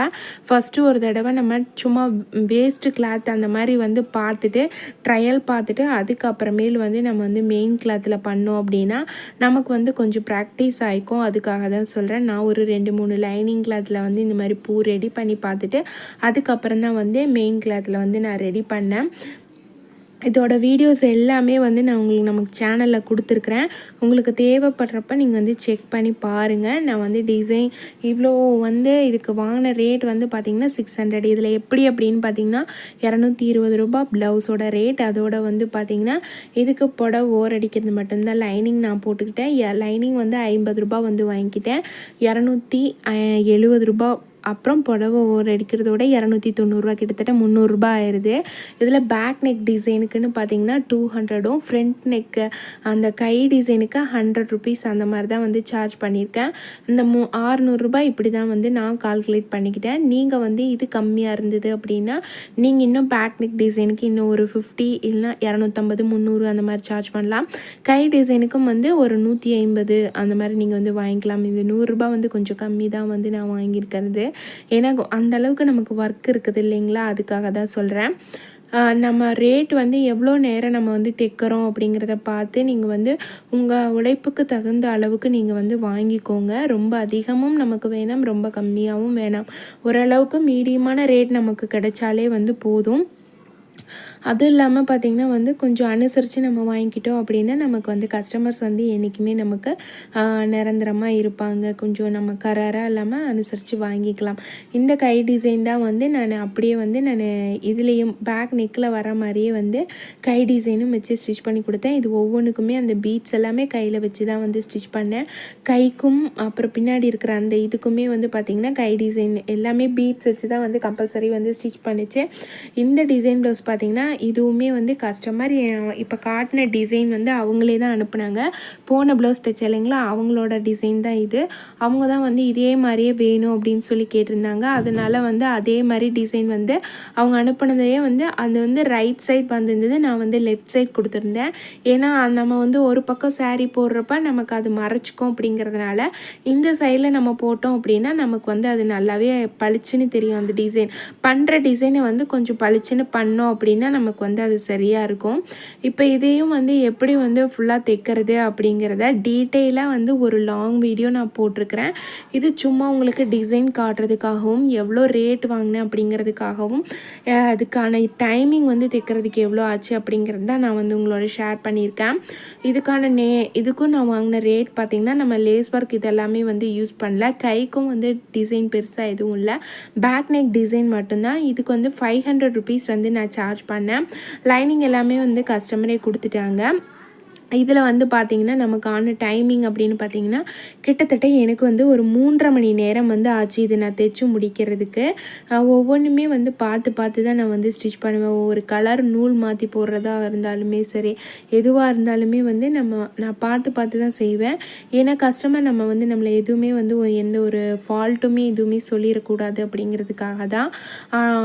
ஃபஸ்ட்டு ஒரு தடவை நம்ம சும்மா வேஸ்ட்டு கிளாத் அந்த மாதிரி வந்து பார்த்துட்டு ட்ரையல் பார்த்துட்டு அதுக்கப்புறமேல் வந்து நம்ம வந்து மெயின் கிளாத்தில் பண்ணோம் அப்படின்னா நமக்கு வந்து கொஞ்சம் ப்ராக்டிஸ் ஆகிக்கும் அதுக்காக தான் சொல்கிறேன் நான் ஒரு ரெண்டு மூணு லைனிங் கிளாத்தில் வந்து இந்த மாதிரி பூ ரெடி பண்ணி பார்த்துட்டு அதுக்கப்புறம் தான் வந்து மெயின் அதில் வந்து நான் ரெடி பண்ணேன். இதோட வீடியோஸ் எல்லாமே வந்து நான் உங்களுக்கு நமக்கு சேனலில் கொடுத்துருக்குறேன். உங்களுக்கு தேவைப்படுறப்ப நீங்கள் வந்து செக் பண்ணி பாருங்கள் நான் வந்து டிசைன் இவ்வளோ வந்து இதுக்கு வாங்கின ரேட் வந்து பார்த்திங்கன்னா சிக்ஸ் ஹண்ட்ரட் இதில் எப்படி அப்படின்னு பார்த்தீங்கன்னா இரநூத்தி இருபது ரூபா ப்ளவுஸோட ரேட் அதோட வந்து பார்த்திங்கன்னா இதுக்கு புடவை ஓர் அடிக்கிறது மட்டும்தான். லைனிங் நான் போட்டுக்கிட்டேன். லைனிங் வந்து ஐம்பது ரூபா வந்து வாங்கிக்கிட்டேன். இரநூத்தி எழுபது ரூபா அப்புறம் புடவை ஓர் அடிக்கிறதோட இரநூத்தி தொண்ணூறுரூவா கிட்டத்தட்ட முந்நூறுரூபா ஆயிடுது இதில் பேக் நெக் டிசைனுக்குன்னு பார்த்தீங்கன்னா டூ ஹண்ட்ரடும் ஃப்ரண்ட் நெக்கு அந்த கை டிசைனுக்கு ஹண்ட்ரட் ருபீஸ் அந்த மாதிரி தான் வந்து சார்ஜ் பண்ணியிருக்கேன். இந்த மூ ஆறுநூறுபா இப்படி தான் வந்து நான் கால்குலேட் பண்ணிக்கிட்டேன். நீங்கள் வந்து இது கம்மியாக இருந்தது அப்படின்னா நீங்கள் இன்னும் பேக் நெக் டிசைனுக்கு இன்னும் ஒரு ஃபிஃப்டி இல்லைனா இரநூத்தம்பது முந்நூறு அந்த மாதிரி சார்ஜ் பண்ணலாம். கை டிசைனுக்கும் வந்து ஒரு நூற்றி ஐம்பது அந்த மாதிரி நீங்கள் வந்து வாங்கிக்கலாம். இது நூறுரூபா வந்து கொஞ்சம் கம்மி தான் வந்து நான் வாங்கியிருக்கிறது. ஏன்னா அந்த அளவுக்கு நமக்கு ஒர்க் இருக்குது இல்லைங்களா? அதுக்காக தான் சொல்கிறேன் நம்ம ரேட் வந்து எவ்வளோ நேரம் நம்ம வந்து தைக்கிறோம் அப்படிங்கிறத பார்த்து நீங்கள் வந்து உங்கள் உழைப்புக்கு தகுந்த அளவுக்கு நீங்கள் வந்து வாங்கிக்கோங்க. ரொம்ப அதிகமும் நமக்கு வேணாம் ரொம்ப கம்மியாகவும் வேணாம். ஓரளவுக்கு மீடியமான ரேட் நமக்கு கிடைச்சாலே வந்து போதும். அதுவும் இல்லாமல் பார்த்திங்கன்னா வந்து கொஞ்சம் அனுசரித்து நம்ம வாங்கிக்கிட்டோம் அப்படின்னா நமக்கு வந்து கஸ்டமர்ஸ் வந்து என்றைக்குமே நமக்கு நிரந்தரமாக இருப்பாங்க. கொஞ்சம் நம்ம கராராக இல்லாமல் அனுசரித்து வாங்கிக்கலாம். இந்த கை டிசைன் தான் வந்து நான் அப்படியே வந்து நான் இதுலேயும் பேக் நெக்கில் வர மாதிரியே வந்து கை டிசைனும் வச்சு ஸ்டிச் பண்ணி கொடுத்தேன். இது ஒவ்வொன்றுக்குமே அந்த பீட்ஸ் எல்லாமே கையில் வச்சு தான் வந்து ஸ்டிச் பண்ணேன். கைக்கும் அப்புறம் பின்னாடி இருக்கிற அந்த இதுக்குமே வந்து பார்த்திங்கன்னா கை டிசைன் எல்லாமே பீட்ஸ் வச்சு தான் வந்து கம்பல்சரி வந்து ஸ்டிச் பண்ணிச்சு. இந்த டிசைன் ப்ளவுஸ் பார்த்திங்கன்னா இதுவுமே வந்து கஸ்டமர் இப்போ காட்டின டிசைன் வந்து அவங்களே தான் அனுப்புனாங்க. போன ப்ளவுஸ் தைச்ச இல்லைங்களா? அவங்களோட டிசைன் தான் இது. அவங்க தான் வந்து இதே மாதிரியே வேணும் அப்படின்னு சொல்லி கேட்டிருந்தாங்க. அதனால் வந்து அதே மாதிரி டிசைன் வந்து அவங்க அனுப்புனதையே வந்து அது வந்து ரைட் சைட் வந்திருந்தது. நான் வந்து லெஃப்ட் சைட் கொடுத்துருந்தேன். ஏன்னா நம்ம வந்து ஒரு பக்கம் சாரீ போடுறப்ப நமக்கு அது மறைச்சிக்கும் அப்படிங்கிறதுனால இந்த சைடில் நம்ம போட்டோம் அப்படின்னா நமக்கு வந்து அது நல்லாவே பளிச்சுன்னு தெரியும் அந்த டிசைன் பண்ணுற டிசைனை வந்து கொஞ்சம் பளிச்சுன்னு பண்ணோம் அப்படின்னா நமக்கு வந்து அது சரியாக இருக்கும். இப்போ இதையும் வந்து எப்படி வந்து ஃபுல்லாக தைக்கிறது அப்படிங்கிறத டீட்டெயிலாக வந்து ஒரு லாங் வீடியோ நான் போட்டிருக்கிறேன். இது சும்மா உங்களுக்கு டிசைன் காட்டுறதுக்காகவும் எவ்வளோ ரேட் வாங்கினேன் அப்படிங்கிறதுக்காகவும் அதுக்கான டைமிங் வந்து தைக்கிறதுக்கு எவ்வளோ ஆச்சு அப்படிங்கிறது தான் நான் வந்து உங்களோட ஷேர் பண்ணியிருக்கேன். இதுக்கான நே இதுக்கும் நான் வாங்கின ரேட் பார்த்திங்கன்னா நம்ம லேஸ் ஒர்க் இதெல்லாமே வந்து யூஸ் பண்ணல. கைக்கும் வந்து டிசைன் பெருசாக எதுவும் இல்லை. பேக் நெக் டிசைன் மட்டும்தான். இதுக்கு வந்து ஃபைவ் ஹண்ட்ரட் ருபீஸ் வந்து நான் சார்ஜ் பண்ணேன். பண்ணேன் லைனிங் எல்லாமே வந்து கஸ்டமரே கொடுத்துட்டாங்க. இதில் வந்து பார்த்திங்கன்னா நமக்கான டைமிங் அப்படின்னு பார்த்திங்கன்னா கிட்டத்தட்ட எனக்கு வந்து ஒரு மூன்றரை மணி நேரம் வந்து ஆச்சு இது நான் தைச்சு முடிக்கிறதுக்கு. ஒவ்வொன்றுமே வந்து பார்த்து பார்த்து தான் நான் வந்து ஸ்டிச் பண்ணுவேன். ஒவ்வொரு கலர் நூல் மாற்றி போடுறதா இருந்தாலுமே சரி எதுவாக இருந்தாலுமே வந்து நம்ம நான் பார்த்து பார்த்து தான் செய்வேன். ஏன்னா கஸ்டமர் நம்ம வந்து நம்மளை எதுவுமே வந்து எந்த ஒரு ஃபால்ட்டுமே எதுவுமே சொல்லிடக்கூடாது அப்படிங்கிறதுக்காக தான்.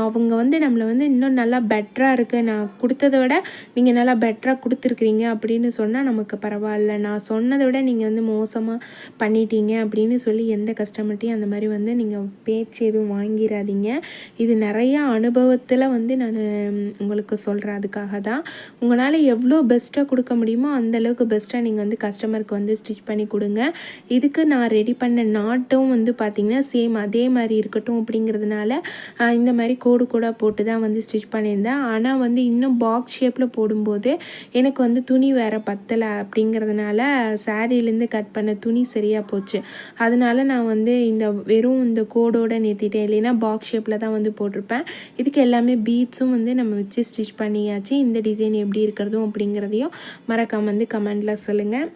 அவங்க வந்து நம்மளை வந்து இன்னும் நல்லா பெட்டராக இருக்குது நான் கொடுத்ததை விட நீங்கள் நல்லா பெட்டராக கொடுத்துருக்குறீங்க அப்படின்னு சொன்ன சொன்னால் நமக்கு பரவாயில்ல. நான் சொன்னதை விட நீங்கள் வந்து மோசமாக பண்ணிட்டீங்க அப்படின்னு சொல்லி எந்த கஸ்டமர்ட்டையும் அந்த மாதிரி வந்து நீங்கள் பேச்சு எதுவும் வாங்கிடாதீங்க இது நிறையா அனுபவத்தில் வந்து நான் உங்களுக்கு சொல்கிறேன் அதுக்காக தான். உங்களால் எவ்வளோ பெஸ்ட்டாக கொடுக்க முடியுமோ அந்தளவுக்கு பெஸ்ட்டாக நீங்கள் வந்து கஸ்டமருக்கு வந்து ஸ்டிச் பண்ணி கொடுங்க. இதுக்கு நான் ரெடி பண்ண நாட்டும் வந்து பார்த்திங்கன்னா சேம் அதே மாதிரி இருக்கட்டும் அப்படிங்கிறதுனால இந்த மாதிரி கோடு கோடாக போட்டு தான் வந்து ஸ்டிச் பண்ணியிருந்தேன். ஆனால் வந்து இன்னும் பாக்ஸ் ஷேப்பில் போடும்போது எனக்கு வந்து துணி வேறு பத்து பத்தலை அப்படிங்கிறதுனால சாரீலேருந்து கட் பண்ண துணி சரியாக போச்சு. அதனால நான் வந்து இந்த வெறும் இந்த கோடோடு நிறுத்திட்டேன். இல்லைன்னா பாக்ஸ் ஷேப்பில் தான் வந்து போட்டிருப்பேன். இதுக்கு எல்லாமே பீட்ஸும் வந்து நம்ம வச்சு ஸ்டிச் பண்ணியாச்சு. இந்த டிசைன் எப்படி இருக்கிறதும் அப்படிங்கிறதையும் மறக்காமல் வந்து கமெண்டில் சொல்லுங்கள்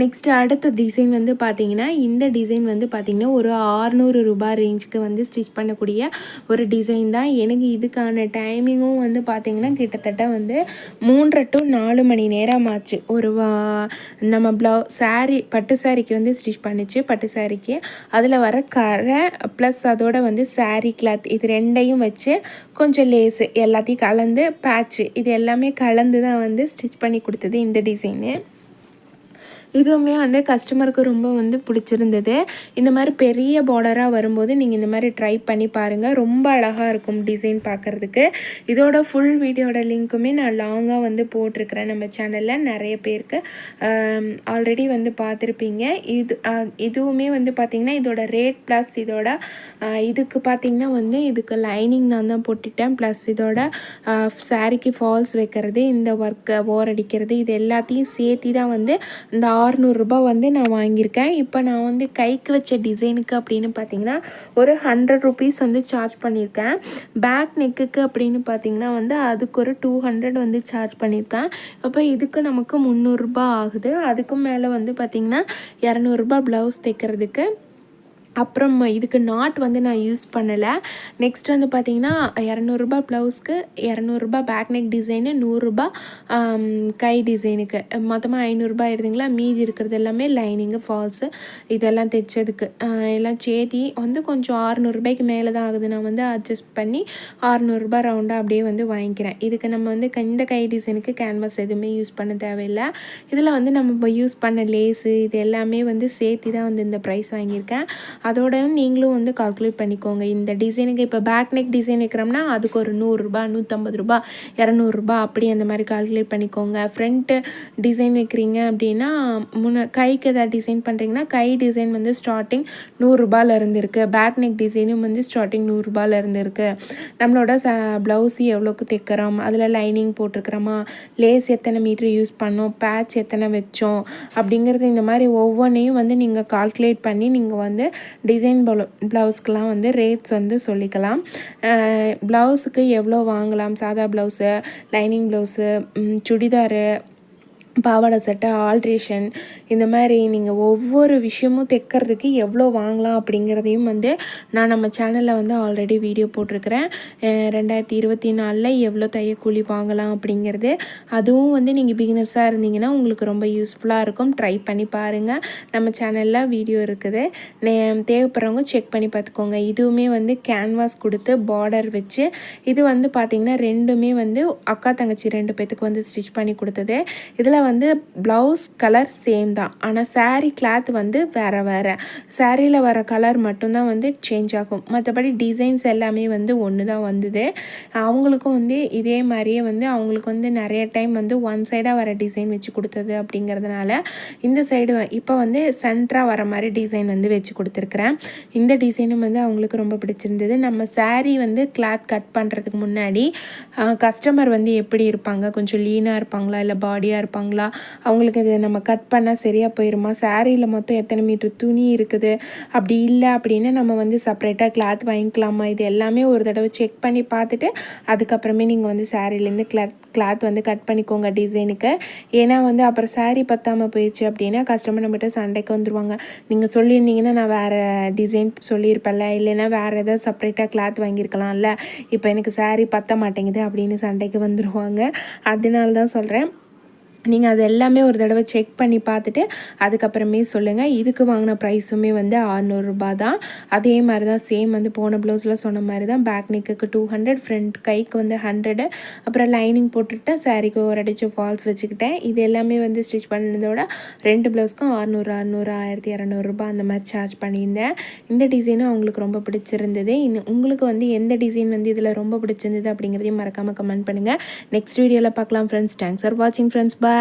நெக்ஸ்ட் அடுத்த டிசைன் வந்து பார்த்திங்கன்னா இந்த டிசைன் வந்து பார்த்திங்கன்னா ஒரு ஆறுநூறு ரூபாய் ரேஞ்சுக்கு வந்து ஸ்டிச் பண்ணக்கூடிய ஒரு டிசைன் தான். எனக்கு இதுக்கான டைமிங்கும் வந்து பார்த்திங்கன்னா கிட்டத்தட்ட வந்து மூன்றரை டு நாலு மணி நேரம் ஆச்சு. ஒரு நம்ம ப்ளவு சாரீ பட்டு சாரீக்கு வந்து ஸ்டிச் பண்ணிச்சு. பட்டு சாரீக்கு அதில் வர கரை ப்ளஸ் அதோட வந்து சாரீ கிளாத் இது ரெண்டையும் வச்சு கொஞ்சம் லேஸு எல்லாத்தையும் கலந்து பேட்ச்சு இது எல்லாமே கலந்து தான் வந்து ஸ்டிச் பண்ணி கொடுத்தது இந்த டிசைனு இதுவுமே வந்து கஸ்டமருக்கு ரொம்ப வந்து பிடிச்சிருந்தது. இந்த மாதிரி பெரிய பார்டராக வரும்போது நீங்கள் இந்த மாதிரி ட்ரை பண்ணி பாருங்கள் ரொம்ப அழகாக இருக்கும் டிசைன் பார்க்குறதுக்கு இதோட ஃபுல் வீடியோட லிங்க்குமே நான் லாங்காக வந்து போட்டிருக்கிறேன் நம்ம சேனலில் நிறைய பேருக்கு ஆல்ரெடி வந்து பார்த்துருப்பீங்க. இது இதுவுமே வந்து பார்த்திங்கன்னா இதோட ரேட் ப்ளஸ் இதோட இதுக்கு பார்த்திங்கன்னா வந்து இதுக்கு லைனிங் நான் தான் போட்டுட்டேன். ப்ளஸ் இதோட சாரிக்கு ஃபால்ஸ் வைக்கிறது இந்த ஒர்க்கை ஓர் அடிக்கிறது இது எல்லாத்தையும் சேர்த்தி தான் வந்து இந்த அறநூறுரூபா வந்து நான் வாங்கியிருக்கேன். இப்போ நான் வந்து கைக்கு வச்ச டிசைனுக்கு அப்படின்னு பார்த்தீங்கன்னா ஒரு ஹண்ட்ரட் ருபீஸ் வந்து சார்ஜ் பண்ணியிருக்கேன். பேக் நெக்குக்கு அப்படின்னு பார்த்தீங்கன்னா வந்து அதுக்கு ஒரு டூ ஹண்ட்ரட் வந்து சார்ஜ் பண்ணியிருக்கேன். அப்போ இதுக்கு நமக்கு முந்நூறுரூபா ஆகுது. அதுக்கும் மேலே வந்து பார்த்திங்கன்னா இரநூறுபா ப்ளவுஸ் தைக்கிறதுக்கு. அப்புறம் இதுக்கு நாட் வந்து நான் யூஸ் பண்ணலை. நெக்ஸ்ட் வந்து பார்த்திங்கன்னா இரநூறுபா ப்ளவுஸ்க்கு இரநூறுபா பேக் நெக் டிசைனு நூறுரூபா கை டிசைனுக்கு மொத்தமாக ஐநூறுரூபா இருந்தீங்களா மீதி இருக்கிறது எல்லாமே லைனிங்கு ஃபால்ஸு இதெல்லாம் தைச்சதுக்கு. எல்லாம் சேர்த்தி வந்து கொஞ்சம் ஆறுநூறுபாய்க்கு மேலே தான் ஆகுது. நான் வந்து அட்ஜஸ்ட் பண்ணி ஆறுநூறுபா ரவுண்டாக அப்படியே வந்து வாங்கிக்கிறேன். இதுக்கு நம்ம வந்து இந்த கை டிசைனுக்கு கேன்வாஸ் எதுவுமே யூஸ் பண்ண தேவையில்லை. இதில் வந்து நம்ம இப்போ யூஸ் பண்ண லேஸு இது எல்லாமே வந்து சேர்த்தி தான் வந்து இந்த ப்ரைஸ் வாங்கியிருக்கேன். அதோட நீங்களும் வந்து கால்குலேட் பண்ணிக்கோங்க. இந்த டிசைனுக்கு இப்போ பேக் நெக் டிசைன் வைக்கிறோம்னா அதுக்கு ஒரு நூறுரூபா நூற்றம்பது ரூபா இரநூறுபா அப்படி அந்த மாதிரி கால்குலேட் பண்ணிக்கோங்க. ஃப்ரண்ட்டு டிசைன் வைக்கிறீங்க அப்படின்னா முன்ன கைக்கு எதாவது டிசைன் பண்ணுறீங்கன்னா கை டிசைன் வந்து ஸ்டார்டிங் நூறுரூபாலேருந்து இருக்குது பேக் நெக் டிசைனும் வந்து ஸ்டார்டிங் நூறுரூபாலேருந்து இருக்குது நம்மளோட ச ப்ளவுஸ் எவ்வளோக்கு தைக்கிறோம்? அதில் லைனிங் போட்டிருக்கிறோமா? லேஸ் எத்தனை மீட்ரு யூஸ் பண்ணோம்? பேட்ச் எத்தனை வச்சோம்? அப்படிங்கிறது இந்த மாதிரி ஒவ்வொன்றையும் வந்து நீங்கள் கால்குலேட் பண்ணி நீங்கள் வந்து டிசைன் ப்ளவுஸ்க்கெலாம் வந்து ரேட்ஸ் வந்து சொல்லிக்கலாம். ப்ளவுஸுக்கு எவ்வளோ வாங்கலாம்? சாதா ப்ளவுஸு லைனிங் ப்ளவுஸு சுடிதாரு பாவாடை சட்டை ஆல்ட்ரேஷன் இந்த மாதிரி நீங்கள் ஒவ்வொரு விஷயமும் தைக்கிறதுக்கு எவ்வளோ வாங்கலாம் அப்படிங்கிறதையும் வந்து நான் நம்ம சேனலில் வந்து ஆல்ரெடி வீடியோ போட்டிருக்கிறேன். ரெண்டாயிரத்தி இருபத்தி நாலில் எவ்வளோ தையக்கூலி வாங்கலாம் அப்படிங்கிறது. அதுவும் வந்து நீங்கள் பிகினர்ஸாக இருந்தீங்கன்னா உங்களுக்கு ரொம்ப யூஸ்ஃபுல்லாக இருக்கும். ட்ரை பண்ணி பாருங்கள் நம்ம சேனலில் வீடியோ இருக்குது. தேவைப்படுறவங்க செக் பண்ணி பார்த்துக்கோங்க. இதுவுமே வந்து கேன்வாஸ் கொடுத்து பார்டர் வச்சு இது வந்து பார்த்திங்கன்னா ரெண்டுமே வந்து அக்கா தங்கச்சி ரெண்டு பேத்துக்கு வந்து ஸ்டிச் பண்ணி கொடுத்தது. இதில் வந்து ப்ளவுஸ் கலர் சேம் தான். ஆனால் சாரீ கிளாத் வந்து வேறு வேறு. சாரியில் வர கலர் மட்டும்தான் வந்து சேஞ்ச் ஆகும். மற்றபடி டிசைன்ஸ் எல்லாமே வந்து ஒன்று தான் வந்தது. அவங்களுக்கும் வந்து இதே மாதிரியே வந்து அவங்களுக்கு வந்து நிறைய டைம் வந்து ஒன் சைடாக வர டிசைன் வச்சு கொடுத்தது அப்படிங்கிறதுனால இந்த சைடு இப்போ வந்து சென்டராக வர மாதிரி டிசைன் வந்து வச்சு கொடுத்துருக்குறேன். இந்த டிசைனும் வந்து அவங்களுக்கு ரொம்ப பிடிச்சிருந்தது. நம்ம சாரீ வந்து கிளாத் கட் பண்ணுறதுக்கு முன்னாடி கஸ்டமர் வந்து எப்படி இருப்பாங்க? கொஞ்சம் லீனாக இருப்பாங்களா? இல்லை பாடியாக இருப்பாங்களா? இருக்காங்களா அவங்களுக்கு இதை நம்ம கட் பண்ணால் சரியாக போயிடுமா சாரியில் மொத்தம் எத்தனை மீட்ரு துணி இருக்குது? அப்படி இல்லை அப்படின்னு நம்ம வந்து செப்பரேட்டாக கிளாத் வாங்கிக்கலாமா? இது எல்லாமே ஒரு தடவை செக் பண்ணி பார்த்துட்டு அதுக்கப்புறமே நீங்கள் வந்து சாரிலேருந்து கிளாத் கிளாத் வந்து கட் பண்ணிக்கோங்க டிசைனுக்கு ஏன்னா வந்து அப்புறம் சாரீ பற்றாமல் போயிடுச்சு அப்படின்னா கஸ்டமர் நம்மகிட்ட சண்டைக்கு வந்துடுவாங்க நீங்கள் சொல்லியிருந்தீங்கன்னா நான் வேறு டிசைன் சொல்லியிருப்பேன்ல. இல்லைன்னா வேறு எதாவது செப்ரேட்டாக கிளாத் வாங்கியிருக்கலாம்ல. இப்போ எனக்கு சாரீ பற்ற மாட்டேங்குது அப்படின்னு சண்டைக்கு வந்துடுவாங்க அதனால தான் சொல்கிறேன் நீங்கள் அது எல்லாமே ஒரு தடவை செக் பண்ணி பார்த்துட்டு அதுக்கப்புறமே சொல்லுங்கள் இதுக்கு வாங்கின ப்ரைஸுமே வந்து அறநூறுரூபா தான். அதே மாதிரி தான் சேம் வந்து போன ப்ளவுஸில் சொன்ன மாதிரி தான் பேக் நெக்குக்கு டூ ஹண்ட்ரட் ஃப்ரண்ட் கைக்கு வந்து ஹண்ட்ரடு அப்புறம் லைனிங் போட்டுவிட்டேன் சாரீக்கு ஒரு அடிச்சு ஃபால்ஸ் வச்சுக்கிட்டேன். இது எல்லாமே வந்து ஸ்டிச் பண்ணதோட ரெண்டு ப்ளவுஸ்க்கும் அறநூறு அறுநூறு ஆயிரத்தி இரநூறுபா அந்த மாதிரி சார்ஜ் பண்ணியிருந்தேன். இந்த டிசைனும் அவங்களுக்கு ரொம்ப பிடிச்சிருந்தது. இன்னும் உங்களுக்கு வந்து எந்த டிசைன் வந்து இதில் ரொம்ப பிடிச்சிருந்தது அப்படிங்கிறதையும் மறக்காமல் கமெண்ட் பண்ணுங்கள் நெக்ஸ்ட் வீடியோவில் பார்க்கலாம் ஃப்ரெண்ட்ஸ் தேங்க்ஸ் ஃபார் வாட்சிங் ஃப்ரெண்ட்ஸ் பாய்